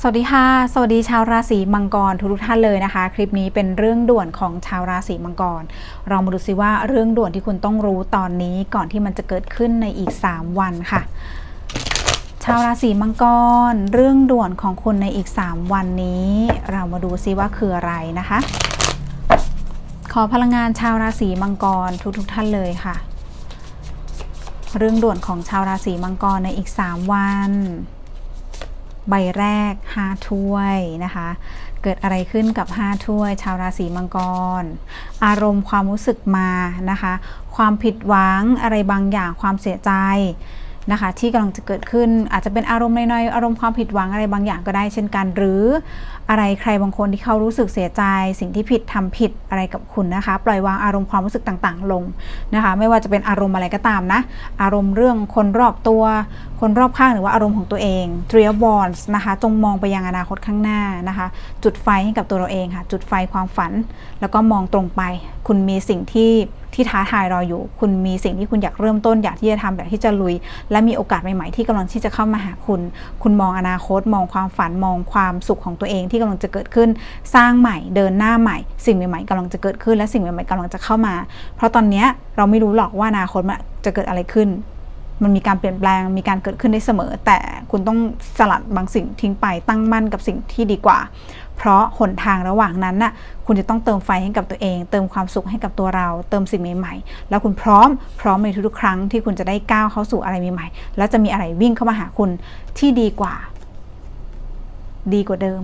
สวัสดีค่ะ สวัสดีชาวราศีมังกรทุกท่านเลยนะคะ คลิปนี้เป็นเรื่องด่วนของชาวราศีมังกร เรามาดูซิว่าเรื่องด่วนที่คุณต้องรู้ตอนนี้ก่อนที่มันจะเกิดขึ้นในอีก 3 วันค่ะ ชาวราศีมังกร เรื่องด่วนของคุณในอีก 3 วันนี้ เรามาดูซิว่าคืออะไรนะคะ ขอพลังงานชาวราศีมังกรทุกๆท่านเลยค่ะ เรื่องด่วนของชาวราศีมังกรในอีก 3 วัน ใบแรก 5 ถ้วยนะคะ เกิดอะไรขึ้นกับ 5 ถ้วย ชาวราศีมังกร อารมณ์ความรู้สึกมานะคะ ความผิดหวังอะไรบางอย่างความเสียใจ นะคะที่กำลังจะเกิดขึ้นอาจจะเป็นอารมณ์น้อยๆอารมณ์ความผิดหวังอะไรบางอย่างก็ได้เช่นกัน หรืออะไรใครบางคนที่เขารู้สึกเสียใจ สิ่งที่ผิดทำผิดอะไรกับคุณนะคะ ปล่อยวางอารมณ์ความรู้สึกต่างๆ ลงนะคะ ไม่ว่าจะเป็นอารมณ์อะไรก็ตามนะ อารมณ์เรื่องคนรอบตัว คนรอบข้างหรือว่าอารมณ์ของตัวเอง t r i a b o n s นะคะ จงมองไปยังอนาคตข้างหน้านะคะ จุดไฟให้กับตัวเราเองค่ะ จุดไฟความฝัน แล้วก็มองตรงไป คุณมีสิ่งที่ที่ท้าทายรออยู่ คุณมีสิ่งที่คุณอยากเริ่มต้นอยากที่จะทำอยากที่จะลุย และมีโอกาสใหม่ ๆ ที่กำลังที่จะเข้ามาหาคุณ คุณมองอนาคต มองความฝันมองความสุขของตัวเองที่กำลังจะเกิดขึ้น สร้างใหม่เดินหน้าใหม่ สิ่งใหม่ๆกำลังจะเกิดขึ้น และสิ่งใหม่ๆกำลังจะเข้ามา เพราะตอนนี้เราไม่รู้หรอกว่าอนาคตมันจะเกิดอะไรขึ้นมันมีการเปลี่ยนแปลง มีการเกิดขึ้นได้เสมอ แต่คุณต้องสลัดบางสิ่งทิ้งไป ตั้งมั่นกับสิ่งที่ดีกว่า เพราะหนทางระหว่างนั้นน่ะคุณจะต้องเติมไฟให้กับตัวเอง เติมความสุขให้กับตัวเรา เติมสิ่งใหม่ๆ แล้วคุณพร้อมพร้อมในทุกๆครั้งที่คุณจะได้ก้าวเข้าสู่อะไรใหม่ๆแล้วจะมีอะไรวิ่งเข้ามาหาคุณที่ดีกว่า ดีกว่าเดิม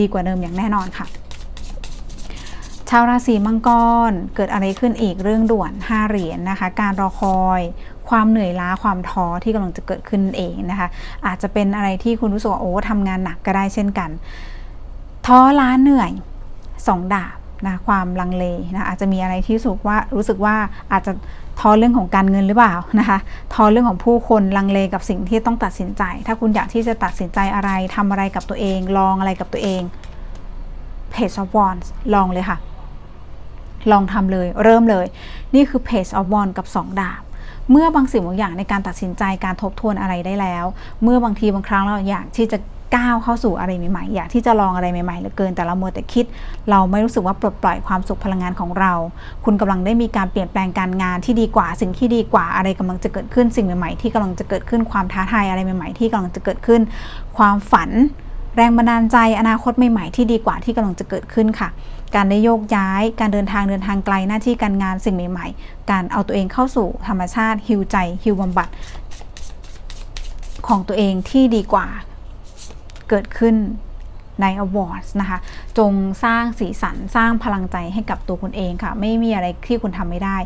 ดีกว่าเดิมอย่างแน่นอนค่ะชาวราศีมังกรเกิดอะไรขึ้นอีกเรื่องด่วน 5 เหรียญนนะคะ การรอคอย ความเหนื่อยล้าความท้อที่กำลังจะเกิดขึ้นเองนะคะ อาจจะเป็นอะไรที่คุณรู้สึกว่าโอ้ทำงานหนักก็ได้เช่นกัน ท้อล้าเหนื่อยสองดาบนะความลังเลนะอาจจะมีอะไรที่รู้สึกว่ารู้สึกว่าอาจจะท้อเรื่องของการเงินหรือเปล่านะคะท้อเรื่องของผู้คนลังเลกับสิ่งที่ต้องตัดสินใจ ถ้าคุณอยากที่จะตัดสินใจอะไรทำอะไรกับตัวเอง ลองอะไรกับตัวเอง Page of Wands ลองเลยค่ะ ลองทำเลยเริ่มเลย นี่คือ Page of Wands กับ 2 ดาบเมื่อบางสิ่งบางอย่างในการตัดสินใจการทบทวนอะไรได้แล้ว เมื่อบางทีบางครั้งเราอยากที่จะ ก้าวเข้าสู่อะไรใหม่ๆ อยากที่จะลองอะไรใหม่ๆเหลือเกิน แต่เรามัวแต่คิด เราไม่รู้สึกว่าปลดปล่อยความสุขพลังงานของเรา คุณกำลังได้มีการเปลี่ยนแปลงการงานที่ดีกว่า สิ่งที่ดีกว่าอะไรกำลังจะเกิดขึ้น สิ่งใหม่ๆ ที่กำลังจะเกิดขึ้น ความท้าทายอะไรใหม่ ๆ ที่กำลังจะเกิดขึ้น ความฝัน แรงบันดาลใจ อนาคตใหม่ๆ ที่ดีกว่าที่กำลังจะเกิดขึ้นค่ะ การได้โยกย้าย การเดินทางเดินทางไกลหน้าที่การงานสิ่งใหม่ ๆ การเอาตัวเองเข้าสู่ธรรมชาติฮิวใจฮิวบำบัดของตัวเองที่ดีกว่า เกิดขึ้นใน Awards นะคะ จงสร้างสีสันสร้างพลังใจให้กับตัวคุณเองค่ะ ไม่มีอะไรที่คุณทำไม่ได้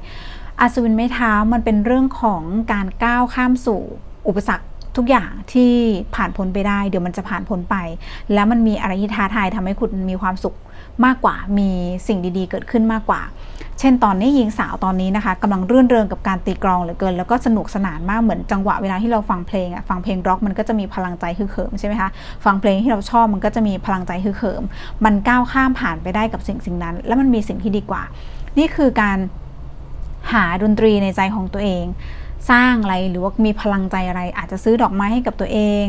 อัศวินไม้เท้ามันเป็นเรื่องของการก้าวข้ามสู่อุปสรรคทุกอย่างที่ผ่านพ้นไปได้ เดี๋ยวมันจะผ่านพ้นไป แล้วมันมีอะไรที่ท้าทายทำให้คุณมีความสุข มากกว่ามีสิ่งดีๆ เกิดขึ้นมากกว่า เช่นตอนนี้หญิงสาวตอนนี้นะคะกำลังรื่นเริงกับการตีกลองเหลือเกิน แล้วก็สนุกสนานมากเหมือนจังหวะเวลาที่เราฟังเพลงอะฟังเพลงร็อกมันก็จะมีพลังใจฮึกเหิมใช่ไหมคะฟังเพลงที่เราชอบมันก็จะมีพลังใจฮึกเหิม มันก้าวข้ามผ่านไปได้กับสิ่งสิ่งนั้น แล้วมันมีสิ่งที่ดีกว่า นี่คือการหาดนตรีในใจของตัวเองสร้างอะไรหรือว่ามีพลังใจอะไร อาจจะซื้อดอกไม้ให้กับตัวเอง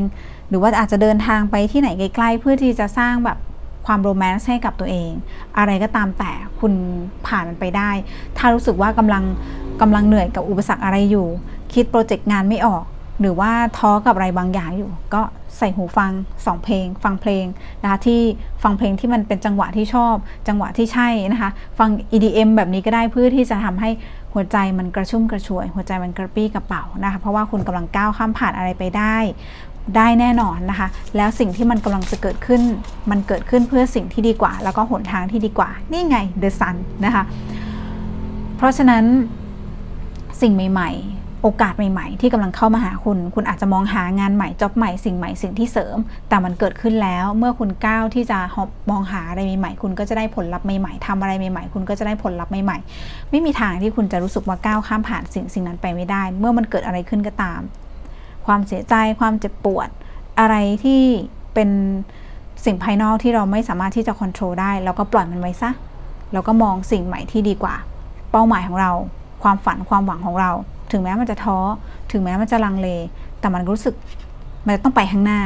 หรือว่าอาจจะเดินทางไปที่ไหนใกล้ๆเพื่อที่จะสร้างแบบ ความโรแมนต์ให้กับตัวเอง อะไรก็ตามแต่คุณผ่านมันไปได้ ถ้ารู้สึกว่ากำลังกำลังเหนื่อยกับอุปสรรคอะไรอยู่ คิดโปรเจกต์งานไม่ออก หรือว่าท้อกับอะไรบางอย่างอยู่ ก็ใส่หูฟังสองเพลง ฟังเพลงนะคะที่ฟังเพลงที่มันเป็นจังหวะที่ชอบ จังหวะที่ใช่นะคะ ฟัง EDM แบบนี้ก็ได้เพื่อที่จะทำให้หัวใจมันกระชุ่มกระชวย หัวใจมันกระปี้กระเป๋านะคะเพราะว่าคุณกำลังก้าวข้ามผ่านอะไรไปได้ ได้แน่นอนนะคะ แล้วสิ่งที่มันกำลังจะเกิดขึ้น มันเกิดขึ้นเพื่อสิ่งที่ดีกว่า แล้วก็หนทางที่ดีกว่า นี่ไง The Sun นะคะ เพราะฉะนั้นสิ่งใหม่ ๆ โอกาสใหม่ ๆ ที่กำลังเข้ามาหาคุณ คุณอาจจะมองหางานใหม่จ็อบใหม่สิ่งใหม่สิ่งที่เสริม แต่มันเกิดขึ้นแล้ว เมื่อคุณก้าวที่จะมองหาอะไรใหม่ๆ คุณก็จะได้ผลลัพธ์ใหม่ๆทำอะไรใหม่ๆ คุณก็จะได้ผลลัพธ์ใหม่ๆ ไม่มีทางที่คุณจะรู้สึกว่าก้าวข้ามผ่านสิ่งสิ่งนั้นไปไม่ได้ เมื่อมันเกิดอะไรขึ้นก็ตาม ความเสียใจ ความเจ็บปวด อะไรที่เป็นสิ่งภายนอกที่เราไม่สามารถที่จะควบคุมได้เราก็ปล่อยมันไว้ซะแล้วก็มองสิ่งใหม่ที่ดีกว่า เป้าหมายของเรา ความฝันความหวังของเรา ถึงแม้มันจะท้อ ถึงแม้มันจะลังเล แต่มันรู้สึกมันจะต้องไปข้างหน้า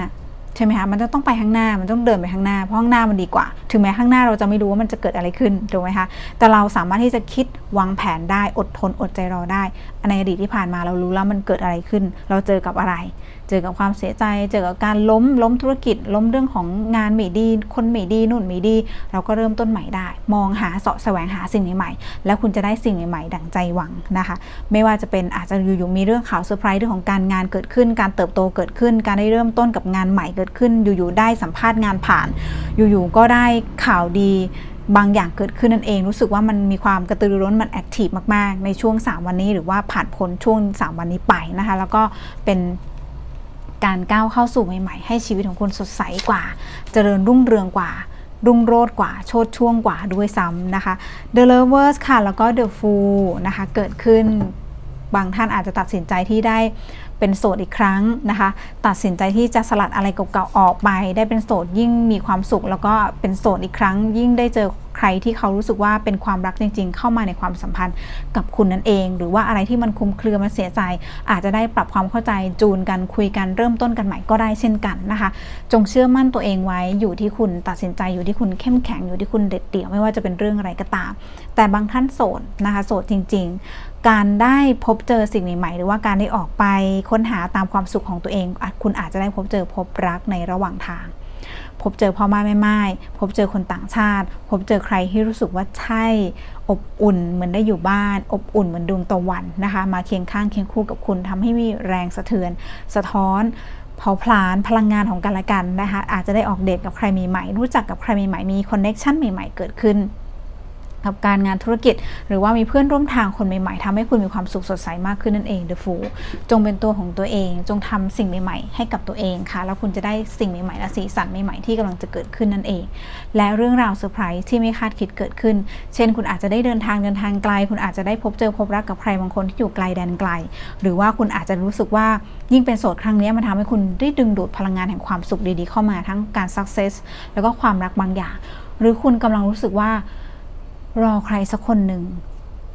ใช่ไหมคะมันจะต้องไปข้างหน้ามันต้องเดินไปข้างหน้าเพราะข้างหน้ามันดีกว่า ถึงแม้ข้างหน้าเราจะไม่รู้ว่ามันจะเกิดอะไรขึ้นถูกไหมคะแต่เราสามารถที่จะคิดวางแผนได้อดทนอดใจรอได้ในอดีตที่ผ่านมาเรารู้แล้วมันเกิดอะไรขึ้น เราเจอกับอะไร เจอกับความเสียใจ เจอกับการล้มล้มธุรกิจ ล้มเรื่องของงานไม่ดี คนไม่ดีนู่นไม่ดี เราก็เริ่มต้นใหม่ได้ มองหาเสาะแสวงหาสิ่งใหม่ๆแล้วคุณจะได้สิ่งใหม่ๆดั่งใจหวังนะคะ ไม่ว่าจะเป็นอาจจะอยู่ๆมีเรื่องข่าวเซอร์ไพรส์เรื่องของการงานเกิดขึ้น การเติบโตเกิดขึ้น การได้เริ่มต้นกับงานใหม่เกิดขึ้น อยู่ๆได้สัมภาษณ์งานผ่าน อยู่ๆก็ได้ข่าวดีบางอย่างเกิดขึ้นนั่นเอง รู้สึกว่ามันมีความกระตือรือร้นมันแอคทีฟมากๆ ในช่วง 3 วันนี้ หรือว่าผ่านพ้นช่วง 3 วันนี้ไปนะคะ แล้วก็เป็นการก้าวเข้าสู่ใหม่ๆ ให้ชีวิตของคุณสดใสกว่า เจริญรุ่งเรืองกว่า รุ่งโรจน์กว่า โชดช่วงกว่าด้วยซ้ำนะคะ The Lovers ค่ะ แล้วก็ The Fool นะคะ เกิดขึ้น บางท่านอาจจะตัดสินใจที่ได้เป็นโสดอีกครั้งนะคะ ตัดสินใจที่จะสลัดอะไรเก่าๆออกไป ได้เป็นโสดยิ่งมีความสุข แล้วก็เป็นโสดอีกครั้ง ยิ่งได้เจอใครที่เขารู้สึกว่าเป็นความรักจริง ๆ เข้ามาในความสัมพันธ์กับคุณนั่นเอง หรือว่าอะไรที่มันคุมเครือมันเสียใจ อาจจะได้ปรับความเข้าใจจูนกันคุยกันเริ่มต้นกันใหม่ก็ได้เช่นกันนะคะ จงเชื่อมั่นตัวเองไว้อยู่ที่คุณตัดสินใจอยู่ที่คุณเข้มแข็งอยู่ที่คุณเด็ดเดี่ยวไม่ว่าจะเป็นเรื่องอะไรก็ตาม แต่บางท่านโสดนะคะโสดจริง ๆ การได้พบเจอสิ่งใหม่ๆหรือว่าการได้ออกไปค้นหาตามความสุขของตัวเอง คุณอาจจะได้พบเจอพบรักในระหว่างทาง พบเจอพ่อแม่แม่ไม้พบเจอคนต่างชาติ พบเจอใครที่รู้สึกว่าใช่ อบอุ่นเหมือนได้อยู่บ้าน อบอุ่นเหมือนดวงตะวันนะคะ มาเคียงข้างเคียงคู่กับคุณทำให้มีแรงสะเทือน สะท้อนเผาผลาญพลังงานของกันและกันนะคะอาจจะได้ออกเดทกับใครใหม่ๆรู้จักกับใครใหม่ๆมีคอนเน็ชันใหม่ ๆ เกิดขึ้น กับการงานธุรกิจ หรือว่ามีเพื่อนร่วมทางคนใหม่ๆทำให้คุณมีความสุขสดใสมากขึ้นนั่นเอง The Fool จงเป็นตัวของตัวเอง จงทำสิ่งใหม่ๆ ให้กับตัวเองค่ะ แล้วคุณจะได้สิ่งใหม่ๆและสีสันใหม่ๆที่กำลังจะเกิดขึ้นนั่นเอง และเรื่องราวเซอร์ไพรส์ที่ไม่คาดคิดเกิดขึ้น เช่น คุณอาจจะได้เดินทางเดินทางไกล คุณอาจจะได้พบเจอพบรักกับใครบางคนที่อยู่ไกลแดนไกล หรือว่าคุณอาจจะรู้สึกว่ายิ่งเป็นโสดครั้งนี้มันทำให้คุณได้ดึงดูดพลังงานแห่งความสุขดีๆ เข้ามาทั้งการ success แล้วก็ความรักบางอย่าง หรือคุณกำลังรู้สึกว่า รอใครสักคนหนึ่ง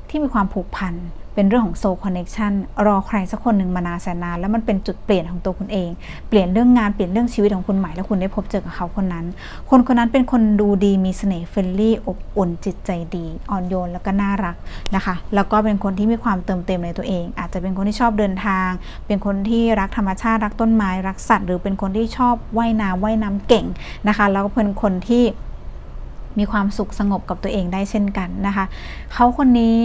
ที่มีความผูกพันเป็นเรื่องของโซ l connection รอใครสักคนหนึ่งมานานแสนนานแล้วมันเป็นจุดเปลี่ยนของตัวคุณเอง เปลี่ยนเรื่องงานเปลี่ยนเรื่องชีวิตของคุณใหม่แล้วคุณได้พบเจอกับเขาคนนั้น คนคนนั้นเป็นคนดูดีมีเสน่ห์เฟรนลี่อบอุ่นจิตใจดีอ่อนโยนแล้วก็น่ารักนะคะ แล้วก็เป็นคนที่มีความเติมเต็มในตัวเอง อาจจะเป็นคนที่ชอบเดินทาง เป็นคนที่รักธรรมชาติรักต้นไม้รักสัตว์ หรือเป็นคนที่ชอบว่ายน้ำว่ายน้ำเก่งนะคะ แล้วก็เป็นคนที่ มีความสุขสงบกับตัวเองได้เช่นกันนะคะ เขาคนนี้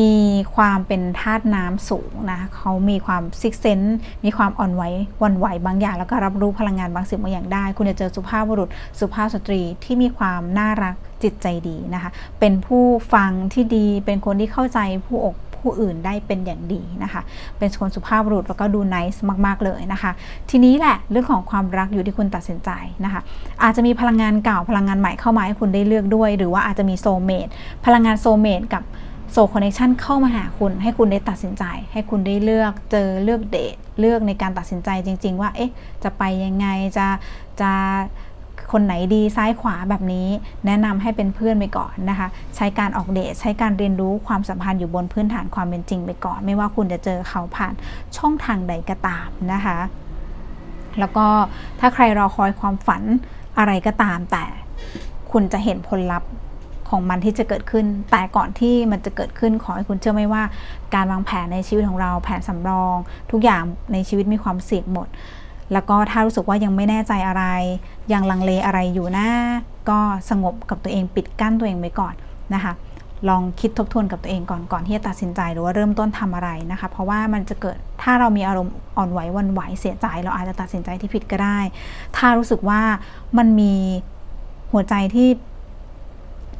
มีความเป็นธาตุน้ำสูงนะเขามีความซิกเซนมีความอ่อนไหววันไหวบางอย่าง แล้วก็รับรู้พลังงานบางสิ่งบางอย่างได้ คุณจะเจอสุภาพบุรุษสุภาพสตรีที่มีความน่ารักจิตใจดีนะคะ เป็นผู้ฟังที่ดีเป็นคนที่เข้าใจผู้อก ผู้อื่นได้เป็นอย่างดีนะคะ เป็นคนสุภาพบุรุษแล้วก็ดูนิสมาก ๆ เลยนะคะ ทีนี้แหละเรื่องของความรักอยู่ที่คุณตัดสินใจนะคะ อาจจะมีพลังงานเก่าพลังงานใหม่เข้ามาให้คุณได้เลือกด้วย หรือว่าอาจจะมีโซเมดพลังงานโซเมดกับโซคอนเนคชันเข้ามาหาคุณ ให้คุณได้ตัดสินใจ ให้คุณได้เลือกเจอเลือกเดทเลือกในการตัดสินใจจริง ๆ ว่าเอ๊ะจะไปยังไงจะจะ คนไหนดีซ้ายขวาแบบนี้ แนะนำให้เป็นเพื่อนไปก่อนนะคะ ใช้การออกเดทใช้การเรียนรู้ความสัมพันธ์อยู่บนพื้นฐานความเป็นจริงไปก่อน ไม่ว่าคุณจะเจอเขาผ่านช่องทางใดก็ตามนะคะ แล้วก็ถ้าใครรอคอยความฝันอะไรก็ตาม แต่คุณจะเห็นผลลัพธ์ของมันที่จะเกิดขึ้น แต่ก่อนที่มันจะเกิดขึ้นขอให้คุณเชื่อไหมว่า การวางแผนในชีวิตของเราแผนสำรอง ทุกอย่างในชีวิตมีความเสี่ยงหมด แล้วก็ถ้ารู้สึกว่ายังไม่แน่ใจอะไร ยังลังเลอะไรอยู่นะก็สงบกับตัวเองปิดกั้นตัวเองไว้ก่อนนะคะลองคิดทบทวนกับตัวเองก่อนก่อนที่จะตัดสินใจหรือว่าเริ่มต้นทำอะไรนะคะ เพราะว่ามันจะเกิดถ้าเรามีอารมณ์อ่อนไหววันไหวเสียใจ เราอาจจะตัดสินใจที่ผิดก็ได้ ถ้ารู้สึกว่ามันมีหัวใจที่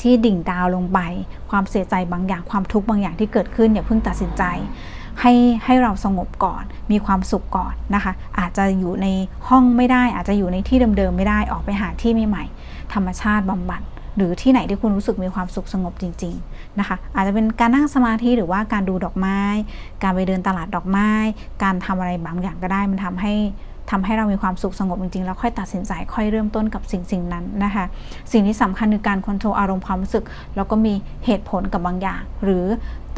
ที่ดิ่งดาวลงไป ความเสียใจบางอย่างความทุกข์บางอย่างที่เกิดขึ้นอย่าเพิ่งตัดสินใจ ให้ให้เราสงบก่อน มีความสุขก่อนนะคะ อาจจะอยู่ในห้องไม่ได้ อาจจะอยู่ในที่เดิมๆไม่ได้ออกไปหาที่ใหม่ๆธรรมชาติบำบัดหรือที่ไหนที่คุณรู้สึกมีความสุขสงบจริง ๆนะคะ อาจจะเป็นการนั่งสมาธิหรือว่าการดูดอกไม้ การไปเดินตลาดดอกไม้ การทำอะไรบางอย่างก็ได้ มันทำให้ทำให้เรามีความสุขสงบจริงๆ แล้วค่อยตัดสินใจค่อยเริ่มต้นกับสิ่งสิ่งนั้นนะคะ สิ่งที่สำคัญคือการควบคุมอารมณ์ความรู้สึก แล้วก็มีเหตุผลกับบางอย่าง หรือ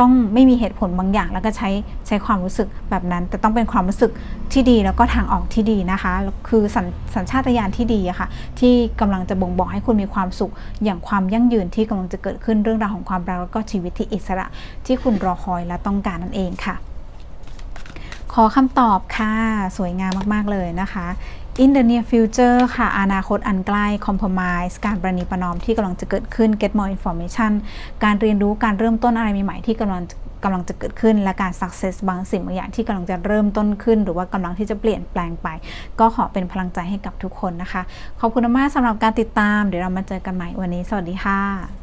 ต้องไม่มีเหตุผลบางอย่าง แล้วก็ใช้ใช้ความรู้สึกแบบนั้น แต่ต้องเป็นความรู้สึกที่ดีแล้วก็ทางออกที่ดีนะคะ คือสัญสญชาตญาณที่ดีอะค่ะ ที่กำลังจะบ่งบอกให้คุณมีความสุข อย่างความยั่งยืนที่กำลังจะเกิดขึ้นเรื่องราวของความรักแล้วก็ชีวิตที่อิสระ ที่คุณรอคอยและต้องการนั่นเองค่ะ ขอคำตอบค่ะ สวยงามมากๆเลยนะคะ In the near future ค่ะ อนาคตอันใกล้ compromise การประนีประนอมที่กำลังจะเกิดขึ้น get more information การเรียนรู้การเริ่มต้นอะไรใหม่ๆที่กำลังกำลังจะเกิดขึ้น และการ success บางสิ่งบางอย่างที่กำลังจะเริ่มต้นขึ้น หรือว่ากำลังที่จะเปลี่ยนแปลงไป ก็ขอเป็นพลังใจให้กับทุกคนนะคะ ขอบคุณมากสำหรับการติดตาม เดี๋ยวเรามาเจอกันใหม่วันนี้ สวัสดีค่ะ